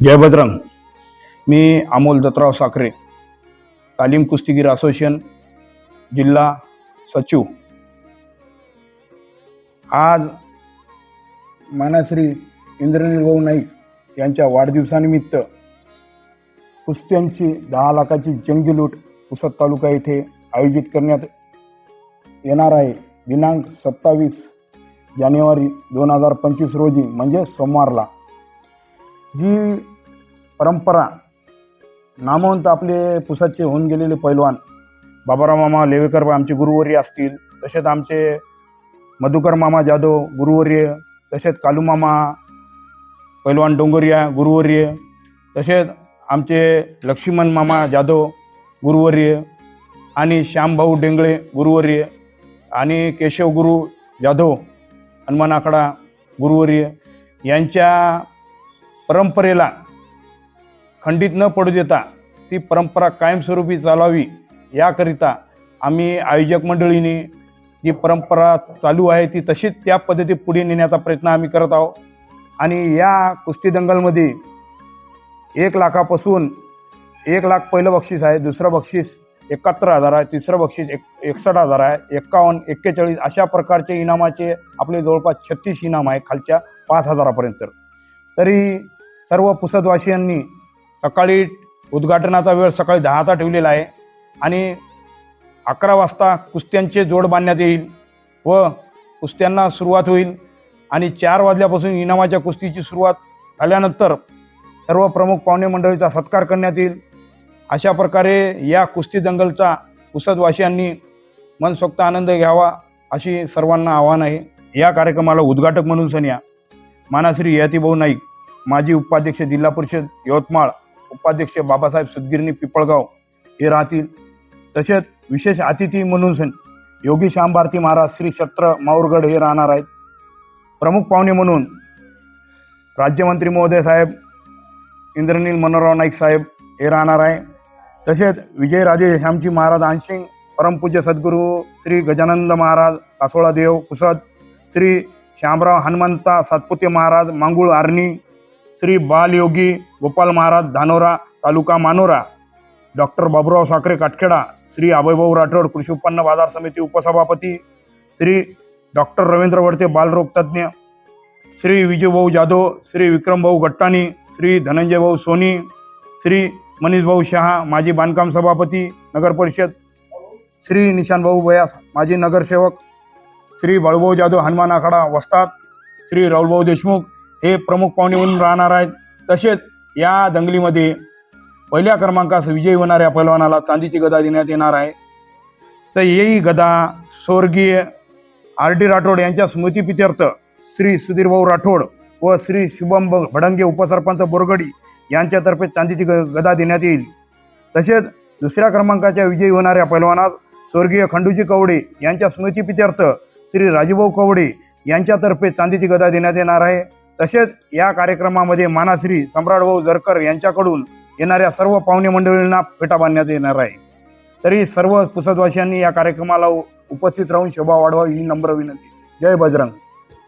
जय बजरंग. मी अमोल दत्तराव साखरे तालीम कुस्तीगीर असोसिएशन जिल्हा सचिव. आज मानाश्री इंद्रनील भाऊ नाईक यांच्या वाढदिवसानिमित्त कुस्त्यांची दहा लाखाची जंगी लूट पुसद तालुका येथे आयोजित करण्यात येणार आहे. दिनांक सत्तावीस जानेवारी दोन हजार पंचवीस रोजी म्हणजे सोमवारला. जी परंपरा. नामवंत आपले पुसाचे होऊन गेलेले पैलवान. बाबाराव मामा लेवेकर आमचे गुरुवर्य असतील. तसेच आमचे मधुकर मामा जाधव गुरुवर्य. तसेच कालू मामा पैलवान डोंगरिया गुरुवर्य. तसेच आमचे लक्ष्मण मामा जाधव गुरुवर्य. आणि श्यामभाऊ डेंगळे गुरुवर्य. आणि केशव गुरु जाधव हनुमान आकडा गुरुवर्य. यांच्या परंपरेला खंडित न पडू देता ती परंपरा कायमस्वरूपी चालावी. याकरिता आम्ही आयोजक मंडळीने जी परंपरा चालू आहे ती तशीच त्या पद्धती पुढे नेण्याचा प्रयत्न आम्ही करत आहोत. आणि या कुस्ती दंगलमध्ये एक लाखापासून एक लाख पहिलं बक्षीस आहे दुसरं बक्षीस एकाहत्तर हजार आहे तिसरं बक्षीस एक एकसष्ट हजार आहे एक्कावन्न एक्केचाळीस अशा प्रकारचे इनामाचे आपले जवळपास छत्तीस इनाम आहे खालच्या पाच हजारापर्यंत. तरी सर्व पुसदवासियांनी सकाळी उद्घाटनाचा वेळ सकाळी दहाचा ठेवलेला आहे. आणि अकरा वाजता कुस्त्यांचे जोड बांधण्यात येईल व कुस्त्यांना सुरुवात होईल. आणि चार वाजल्यापासून इनामाच्या कुस्तीची सुरुवात झाल्यानंतर सर्व प्रमुख पाहुणे मंडळीचा सत्कार करण्यात येईल. अशा प्रकारे या कुस्ती दंगलचा उसदवासियांनी मनसोक्त आनंद घ्यावा अशी सर्वांना आव्हान आहे. या कार्यक्रमाला उद्घाटक म्हणून सन्या मानाश्री ययातीभाऊ नाईक माजी उपाध्यक्ष जिल्हा परिषद यवतमाळ उपाध्यक्ष बाबासाहेब सुदगिरणी पिपळगाव हे राहतील. तसेच विशेष अतिथी म्हणून सन योगी श्याम भारती महाराज श्री छत्र माऊरगड हे राहणार आहेत. प्रमुख पाहुणे म्हणून राज्यमंत्री महोदय साहेब इंद्रनील मनोहरराव नाईक साहेब हे राहणार आहे. तसेच विजयराजे श्यामजी महाराज आणशिंग परमपूज्य सद्गुरू श्री गजानंद महाराज कासोळा देव कुसद श्री श्यामराव हनुमंता सातपुते महाराज मांगुळ आर्णी श्री बालयोगी गोपाल महाराज धानोरा तालुका मानोरा. डॉक्टर बाबुराव साखरे काटखेडा श्री अभयभाऊ राठोड कृषी उत्पन्न बाजार समिती उपसभापती श्री डॉक्टर रवींद्र वडते बालरोगतज्ञ श्री विजयभाऊ जाधव श्री विक्रमभाऊ गट्टाणी श्री धनंजयभाऊ सोनी श्री मनीषभाऊ शहा माजी बांधकाम सभापती नगर परिषद श्री निशानभाऊ बयास माजी नगरसेवक श्री बाळूभाऊ जाधव हनुमान आखाडा वस्तात श्री राहुलभाऊ देशमुख हे प्रमुख पाहुणे म्हणून राहणार आहेत. तसेच या दंगलीमध्ये पहिल्या क्रमांकास विजयी होणाऱ्या पैलवानाला चांदीची गदा देण्यात येणार आहे. तर ही गदा स्वर्गीय आर डी राठोड यांच्या स्मृतीपित्यर्थ श्री सुधीरभाऊ राठोड व श्री शुभम ब- भडंगे उपसरपंच बोरगडी यांच्यातर्फे चांदीची ग गदा देण्यात येईल. तसेच दुसऱ्या क्रमांकाच्या विजयी होणाऱ्या पैलवानास स्वर्गीय खंडूजी कवडे यांच्या स्मृतीपित्यर्थ श्री राजूभाऊ कवडे यांच्यातर्फे चांदीची गदा देण्यात येणार आहे. तसेच या कार्यक्रमामध्ये मानाश्री सम्राटभाऊ जरकर यांच्याकडून येणाऱ्या सर्व पाहुणे मंडळींना फेटा बांधण्यात येणार आहे. तरी सर्व पुसदवासियांनी या कार्यक्रमाला उपस्थित राहून शोभा वाढवा ही नम्र विनंती. जय बजरंग.